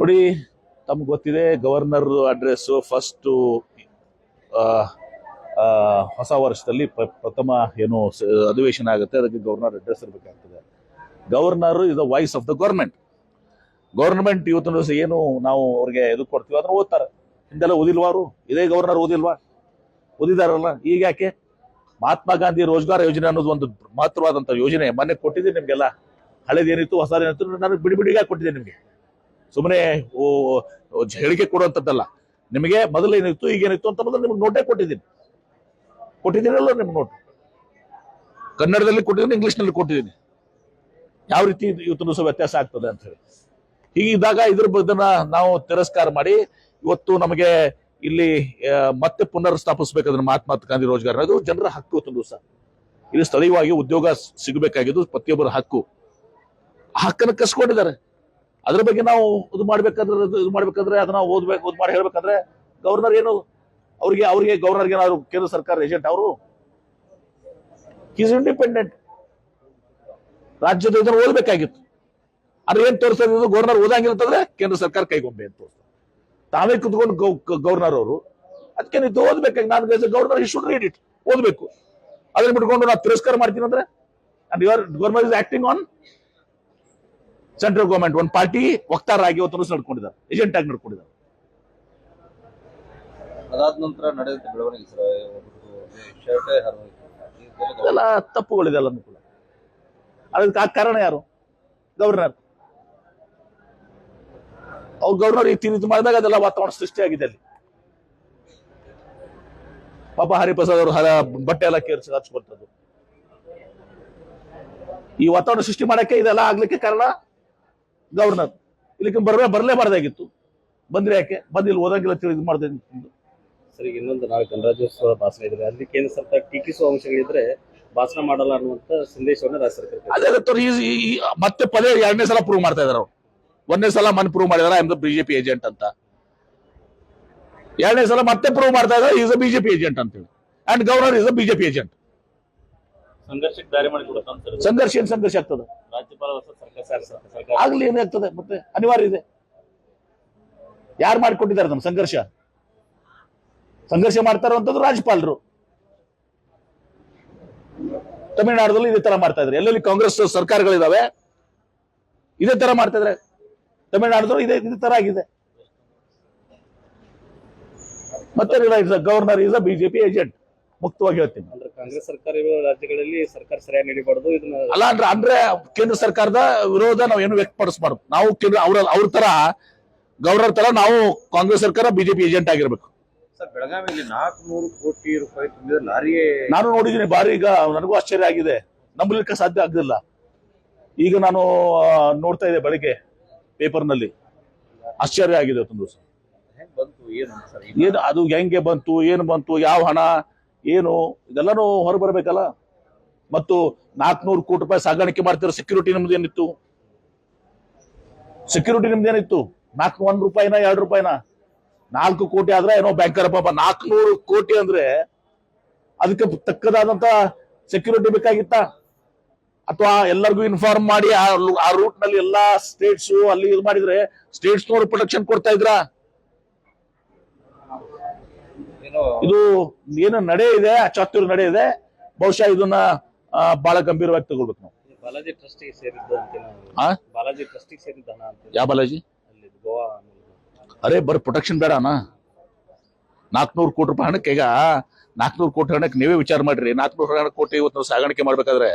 ನೋಡಿ, ತಮ್ಗೆ ಗೊತ್ತಿದೆ ಗವರ್ನರ್ ಅಡ್ರೆಸ್ಸು ಫಸ್ಟು ಹೊಸ ವರ್ಷದಲ್ಲಿ ಪ್ರಥಮ ಏನು ಅಧಿವೇಶನ ಆಗುತ್ತೆ, ಅದಕ್ಕೆ governor address ಇರಬೇಕಾಗ್ತದೆ. Governor is the voice of the government government ಇವತ್ತಿನ ದಿವಸ ಏನು ನಾವು ಅವ್ರಿಗೆ ಇದು ಕೊಡ್ತೀವಿ, ಅದನ್ನ ಓದ್ತಾರೆ. ಹಿಂದೆಲ್ಲ ಓದಿಲ್ವಾ ಅವರು ಇದೇ ಗವರ್ನರ್ ಓದಿಲ್ವಾ? ಓದಿದಾರಲ್ಲ, ಈಗ ಯಾಕೆ? ಮಹಾತ್ಮ ಗಾಂಧಿ ರೋಜ್ಗಾರ್ ಯೋಜನೆ ಅನ್ನೋದು ಒಂದು ಮಾತ್ರವಾದಂತ ಯೋಜನೆ, ಮೊನ್ನೆ ಕೊಟ್ಟಿದ್ದೀನಿ ನಿಮಗೆಲ್ಲ. ಹಳೇದೇನಿತ್ತು, ಹೊಸದೇನಿತ್ತು, ನನಗೆ ಬಿಡಿ ಬಿಡಿಗಾಗಿ ಕೊಟ್ಟಿದ್ದೆ ನಿಮಗೆ. ಸುಮ್ಮನೆ ಹೇಳಿಕೆ ಕೊಡುವಂಥದ್ದಲ್ಲ. ನಿಮಗೆ ಮೊದಲೇನಿತ್ತು ಈಗೇನಿತ್ತು ಅಂತ ಮೊದಲು ನಿಮ್ಗೆ ನೋಟೇ ಕೊಟ್ಟಿದ್ದೀನಿ. ಕೊಟ್ಟಿದ್ದೀನಲ್ಲ ನಿಮ್ಗೆ ನೋಟ್ ಕನ್ನಡದಲ್ಲಿ ಕೊಟ್ಟಿದ್ದೀನಿ ಇಂಗ್ಲೀಷ್ನಲ್ಲಿ ಕೊಟ್ಟಿದ್ದೀನಿ. ಯಾವ ರೀತಿ ಇವತ್ತು ಸಹ ವ್ಯತ್ಯಾಸ ಆಗ್ತದೆ ಅಂತ ಹೇಳಿ. ಹೀಗಿದ್ದಾಗ ಇದ್ರ ಬದನ್ನ ನಾವು ತಿರಸ್ಕಾರ ಮಾಡಿ, ಇವತ್ತು ನಮಗೆ ಇಲ್ಲಿ ಮತ್ತೆ ಪುನರ್ ಸ್ಥಾಪಿಸಬೇಕಾದ್ರೆ ಮಹಾತ್ಮ ಗಾಂಧಿ ರೋಜ್ಗಾರ್. ಅದು ಜನರ ಹಕ್ಕು ಇವತ್ತು ದಿವಸ. ಇಲ್ಲಿ ಸ್ಥಳೀಯವಾಗಿ ಉದ್ಯೋಗ ಸಿಗಬೇಕಾಗಿದ್ದು ಪ್ರತಿಯೊಬ್ಬರ ಹಕ್ಕು. ಹಕ್ಕನ್ನು ಕಸ್ಕೊಂಡಿದ್ದಾರೆ. ಅದ್ರ ಬಗ್ಗೆ ನಾವು ಇದು ಮಾಡ್ಬೇಕಾದ್ರೆ ಇದು ಮಾಡ್ಬೇಕಂದ್ರೆ ಅದನ್ನ ಓದ್ಬೇಕು, ಓದ್ ಮಾಡಿ ಹೇಳ್ಬೇಕಂದ್ರೆ ಗವರ್ನರ್ ಏನು, ಅವ್ರಿಗೆ ಅವ್ರಿಗೆ ಗವರ್ನರ್ಗೆ ಏನಾದ್ರು ಕೇಂದ್ರ ಸರ್ಕಾರ ಏಜೆಂಟ್ ಅವರು ಈಸ್ ಇಂಡಿಪೆಂಡೆಂಟ್ ರಾಜ್ಯದ ಇದನ್ನು ಓದಬೇಕಾಗಿತ್ತು. ಆದ್ರೆ ಏನ್ ತೋರಿಸ್ತಾ ಇದ್ದು ಗವರ್ನರ್ ಓದಂಗಿಲ್ಲ ಅಂತಂದ್ರೆ ಕೇಂದ್ರ ಸರ್ಕಾರ ಕೈಗೊಂಬೆ ಅಂತ ತಾವೇ ಕುತ್ಕೊಂಡು ಗವರ್ನರ್ ಅವರು, ಅದಕ್ಕೆ ನೀವು ಓದ್ಬೇಕಾಗಿ ನಾನು ಗವರ್ನರ್ ಇಶ್ಯೂ ರೀಡ್ ಇಟ್ ಓದ್ಬೇಕು. ಅದನ್ನ ಬಿಟ್ಕೊಂಡು ನಾನು ತಿರಸ್ಕಾರ ಮಾಡ್ತೀನಿ ಅಂದ್ರೆ and your governor is acting on central government ಒಂದು ಪಾರ್ಟಿ ವಕ್ತಾರರಾಗಿ ಇವತ್ತು ದಿವಸ ನಡ್ಕೊಂಡಿದ್ದಾರೆ ಏಜೆಂಟ್ ಆಗಿ ನಡ್ಕೊಂಡಿದ್ದಾರೆ. ಅದಾದ ನಂತರ ಬೆಳವಣಿಗೆ ಇದೆಲ್ಲ ಇದೆಲ್ಲ ತಪ್ಪುಗಳಿದೆಲ್ಲ ಕೂಡ. ಅದಕ್ಕೆ ಆ ಕಾರಣ ಯಾರು? ಗವರ್ನರ್. ಅವ್ರು ಗವರ್ನರ್ ಈ ರೀತಿ ಮಾಡಿದಾಗ ಅದೆಲ್ಲ ವಾತಾವರಣ ಸೃಷ್ಟಿಯಾಗಿದೆ ಅಲ್ಲಿ. ಪಾಪ ಹರಿಪ್ರಸಾದ್ ಅವರು ಹರ ಬಟ್ಟೆ ಎಲ್ಲ ಕೇರಿಸಿ ಹಚ್ಕೊಳ್ತದ್ದು ಈ ವಾತಾವರಣ ಸೃಷ್ಟಿ ಮಾಡಕ್ಕೆ ಇದೆಲ್ಲ ಆಗ್ಲಿಕ್ಕೆ ಕಾರಣ ಗವರ್ನರ್. ಇಲ್ಲಿಗೆ ಬರಲೇ ಬರಲೇಬಾರ್ದಾಗಿತ್ತು ಬಂದ್ರೆ ಯಾಕೆ? ಬಂದ್ ಇಲ್ಲಿ ಓದಂಗಿಲ್ಲ ತಿಳಿದು ಮಾಡಿದೆ ಸರಿ ಈಗ ಇನ್ನೊಂದು ನಾಳೆ ಗಣರಾಜ್ಯೋತ್ಸವ ಭಾಷಣ ಇದ್ರೆ ಅಲ್ಲಿ ಕೇಂದ್ರ ಸರ್ಕಾರ ಟೀಕಿಸುವ ಅಂಶಗಳಿದ್ರೆ ಭಾಷಣ ಮಾಡಲ್ಲ ಅನ್ನುವಂತ ಸಂದೇಶವನ್ನು ರಾಜ್ಯ ಸರ್ಕಾರ ಅದೇ ಈ- ಮತ್ತೆ ಪದೇ ಎರಡನೇ ಸಲ ಪ್ರೂವ್ ಮಾಡ್ತಾ ಇದಾರೆ ಅವ್ರು. ಒಂದನೇ ಸಲ ಮನ್ ಪ್ರೂವ್ ಮಾಡಿದಾರ ಐ ದ ಬಿಜೆಪಿ ಏಜೆಂಟ್ ಅಂತ. ಎರಡನೇ ಸಲ ಮತ್ತೆ ಪ್ರೂವ್ ಮಾಡ್ತಾ ಇದ್ದಾರೆ ಈಸ್ ಅ ಬಿಜೆಪಿ ಏಜೆಂಟ್ ಅಂತ ಹೇಳಿ and governor is a BJP agent ಸಂಘರ್ಷಕ್ಕೆ ದಾರಿ ಮಾಡಿಕೊಡುತ್ತ ಸರ್ ಸಂಘರ್ಷ ಏನ್ ಸಂಘರ್ಷ ಆಗ್ತದೆ? ರಾಜ್ಯಪಾಲ ಸರ್ಕಾರ ಸರ್- ಸರ್ಕಾರ ಆಗ್ಲಿ ಏನಾಗ್ತದೆ ಮತ್ತೆ ಅನಿವಾರ್ಯ ಇದೆ. ಯಾರು ಮಾಡಿಕೊಟ್ಟಿದ್ದಾರೆ ನಮ್ಮ ಸಂಘರ್ಷ? ಸಂಘರ್ಷ ಮಾಡ್ತಾ ಇರುವಂತದ್ದು ರಾಜ್ಯಪಾಲರು. ತಮಿಳುನಾಡಲ್ಲಿ ಇದೇ ತರ ಮಾಡ್ತಾ ಇದ್ದಾರೆ. ಎಲ್ಲೆಲ್ಲಿ ಕಾಂಗ್ರೆಸ್ ಸರ್ಕಾರಗಳಿದಾವೆ ಇದೇ ತರ ಮಾಡ್ತಾ ಇದ್ರೆ ತಮಿಳುನಾಡದಲ್ಲೂ ಇದೇ ಇದೇ ತರ ಆಗಿದೆ. ಮತ್ತೆ governor is a BJP agent ಮುಕ್ತವಾಗಿ ಹೇಳ್ತೀನಿ. ಅಂದ್ರೆ ಕಾಂಗ್ರೆಸ್ ಸರ್ಕಾರ ಇರುವ ರಾಜ್ಯಗಳಲ್ಲಿ ಸರ್ಕಾರ ಸರಿಯಾಗಿ ನಡಿಬಾರ್ದು ಇದನ್ನ ಅಲ್ಲ ಅಂದ್ರೆ ಅಂದ್ರೆ ಕೇಂದ್ರ ಸರ್ಕಾರದ ವಿರೋಧ ನಾವು ಏನು ವ್ಯಕ್ತಪಡಿಸಬಾರ್ದು. ನಾವು ಕೇಂದ್ರ ಅವ್ರ ಅವ್ರ ತರ ಗೌರ್ನರ್ ತರ ನಾವು ಕಾಂಗ್ರೆಸ್ ಸರ್ಕಾರ ಬಿಜೆಪಿ ಏಜೆಂಟ್ ಆಗಿರ್ಬೇಕು. ಸರ್ ಬೆಳಗಾವಿಯಲ್ಲಿ ನಾಲ್ಕುನೂರು ಕೋಟಿ ರೂಪಾಯಿ ತುಂಬಿದ ಲಾರಿಯೇ ನಾನು ನೋಡಿದ್ದೀನಿ ಬಾರಿ ಈಗ ನನಗೂ ಆಶ್ಚರ್ಯ ಆಗಿದೆ. ನಂಬಲಿಕ್ಕೆ ಸಾಧ್ಯ ಆಗಲಿಲ್ಲ ಈಗ ನಾನು ನೋಡ್ತಾ ಇದ್ದೆ ಬೆಳಿಗ್ಗೆ ಪೇಪರ್ನಲ್ಲಿ. ಆಶ್ಚರ್ಯ ಆಗಿದೆ ತಂದು. ಬಂತು ಏನು ಸರ್? ಏನು ಅದು ಹೆಂಗೆ ಬಂತು ಏನು ಬಂತು ಯಾವ ಹಣ ಏನು, ಇದೆಲ್ಲಾನು ಹೊರ ಬರಬೇಕಲ್ಲ? ಮತ್ತು ನಾಲ್ಕನೂರು ಕೋಟಿ ರೂಪಾಯಿ ಸಾಗಾಣಿಕೆ ಮಾಡ್ತಿರೋ ಸೆಕ್ಯೂರಿಟಿ ನಿಮ್ದು ಏನಿತ್ತು? ಸೆಕ್ಯೂರಿಟಿ ನಿಮ್ದು ಏನಿತ್ತು? ನಾಲ್ಕು, ಒಂದ್ ರೂಪಾಯಿನ, ಎರಡು ರೂಪಾಯಿನ? ನಾಲ್ಕು ಕೋಟಿ ಆದ್ರೆ ಏನೋ ಬ್ಯಾಂಕರ್ ಪಾಪ, ನಾಲ್ಕನೂರು ಕೋಟಿ ಅಂದ್ರೆ ಅದಕ್ಕೆ ತಕ್ಕದಾದಂತ ಸೆಕ್ಯೂರಿಟಿ ಬೇಕಾಗಿತ್ತ? ಅಥವಾ ಎಲ್ಲರಿಗೂ ಇನ್ಫಾರ್ಮ್ ಮಾಡಿ ಆ ರೂಟ್ನಲ್ಲಿ ಎಲ್ಲಾ ಸ್ಟೇಟ್ಸ್ ಅಲ್ಲಿ ಇದು ಮಾಡಿದ್ರೆ ಸ್ಟೇಟ್ಸ್ ಪ್ರೊಟೆಕ್ಷನ್ ಕೊಡ್ತಾ ಇದ್ರಾ? ಇದು ಏನು ನಡೆ ಇದೆ ಚಾತುರ್ ನಡೆ ಇದೆ ಬಹುಶಃ ಇದನ್ನ ಬಹಳ ಗಂಭೀರವಾಗಿ ತಗೊಳ್ಬೇಕು ನಾವು. ಬಾಲಾಜಿ ಆ? ಬಾಲಾಜಿ ಟ್ರಸ್ಟಿಗೆ ಸೇರಿದ್ದ ಯಾವ ಬಾಲಾಜಿ? ಅರೆ ಬರೀ ಪ್ರೊಟೆಕ್ಷನ್ ಬೇಡ ಅಣ್ಣ. ನಾಲ್ಕನೂರು ಕೋಟಿ ರೂಪಾಯಿ ಹಣಕ್ಕೆ ಈಗ ನಾಲ್ಕನೂರು ಕೋಟಿ ಹಣಕ್ಕೆ ನೀವೇ ವಿಚಾರ ಮಾಡ್ರಿ. ನಾಲ್ಕನೂರು ಕೋಟಿ ಇವತ್ತು ನಾವು ಸಾಗಾಣಿಕೆ ಮಾಡ್ಬೇಕಾದ್ರೆ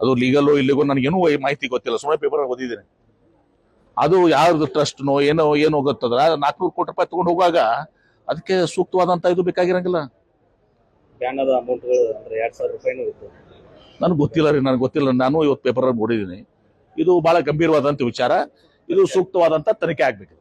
ಅದು ಲೀಗಲ್ಲೋ ಇಲ್ಲಿಗೋ ನನಗೇನು ಮಾಹಿತಿ ಗೊತ್ತಿಲ್ಲ. ಸುಮ್ಮನೆ ಪೇಪರ್ ಓದಿದ್ದೀನಿ. ಅದು ಯಾರ್ದು ಟ್ರಸ್ಟ್ನೋ ಏನೋ ಏನೋ ಗೊತ್ತದ್ರ? ನಾಲ್ಕನೂರು ಕೋಟಿ ರೂಪಾಯಿ ತಗೊಂಡು ಹೋಗುವಾಗ ಅದಕ್ಕೆ ಸೂಕ್ತವಾದಂತ ಇದು ಬೇಕಾಗಿರಂಗಿಲ್ಲ. ಬ್ಯಾನದ ಅಮೌಂಟ್ಗಳು ಅಂದ್ರೆ ಎರಡ್ ಸಾವಿರ ರೂಪಾಯಿನೂ ಇತ್ತು. ನನಗೆ ಗೊತ್ತಿಲ್ಲ ರೀ ನನಗೆ ಗೊತ್ತಿಲ್ಲ. ನಾನು ಇವತ್ತು ಪೇಪರ್ ನೋಡಿದೀನಿ ಇದು ಬಹಳ ಗಂಭೀರವಾದಂತ ವಿಚಾರ. ಇದು ಸೂಕ್ತವಾದಂತ ತನಿಖೆ ಆಗ್ಬೇಕು.